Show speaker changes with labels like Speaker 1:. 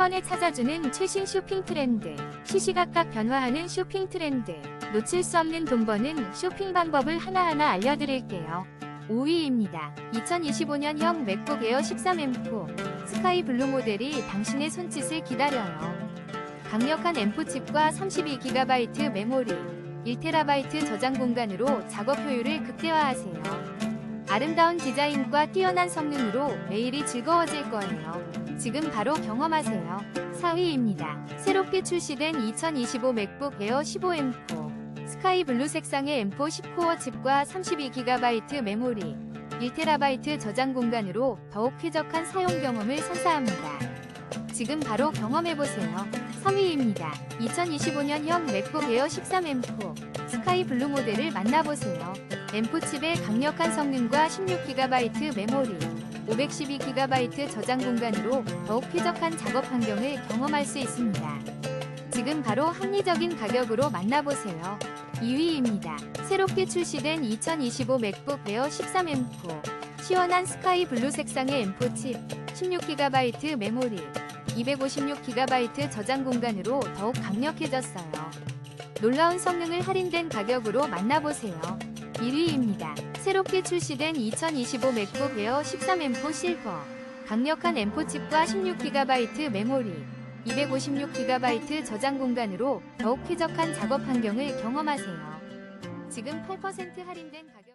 Speaker 1: 번에 찾아주는 최신 쇼핑 트렌드, 시시각각 변화하는 쇼핑 트렌드, 놓칠 수 없는 돈 버는 쇼핑 방법을 하나하나 알려드릴게요. 5위입니다. 2025년형 맥북 에어 13M4 스카이 블루 모델이 당신의 손짓을 기다려요. 강력한 M4 칩과 32GB 메모리, 1TB 저장 공간으로 작업 효율을 극대화하세요. 아름다운 디자인과 뛰어난 성능으로 매일이 즐거워질 거예요. 지금 바로 경험하세요. 4위입니다. 새롭게 출시된 2025 맥북 에어 15M4 스카이 블루 색상의 M4 10코어 칩과 32GB 메모리, 1TB 저장 공간으로 더욱 쾌적한 사용 경험을 선사합니다. 지금 바로 경험해보세요. 3위입니다. 2025년형 맥북 에어 13M4 스카이 블루 모델을 만나보세요. M4 칩의 강력한 성능과 16GB 메모리, 512GB 저장 공간으로 더욱 쾌적한 작업 환경을 경험할 수 있습니다. 지금 바로 합리적인 가격으로 만나보세요. 2위입니다. 새롭게 출시된 2025 맥북 에어 13M4 시원한 스카이 블루 색상의 M4 칩, 16GB 메모리, 256GB 저장 공간으로 더욱 강력해졌어요. 놀라운 성능을 할인된 가격으로 만나보세요. 1위입니다. 새롭게 출시된 2025 맥북 에어 13M4 실버 강력한 M4 칩과 16GB 메모리 256GB 저장 공간으로 더욱 쾌적한 작업 환경을 경험하세요. 지금 8% 할인된 가격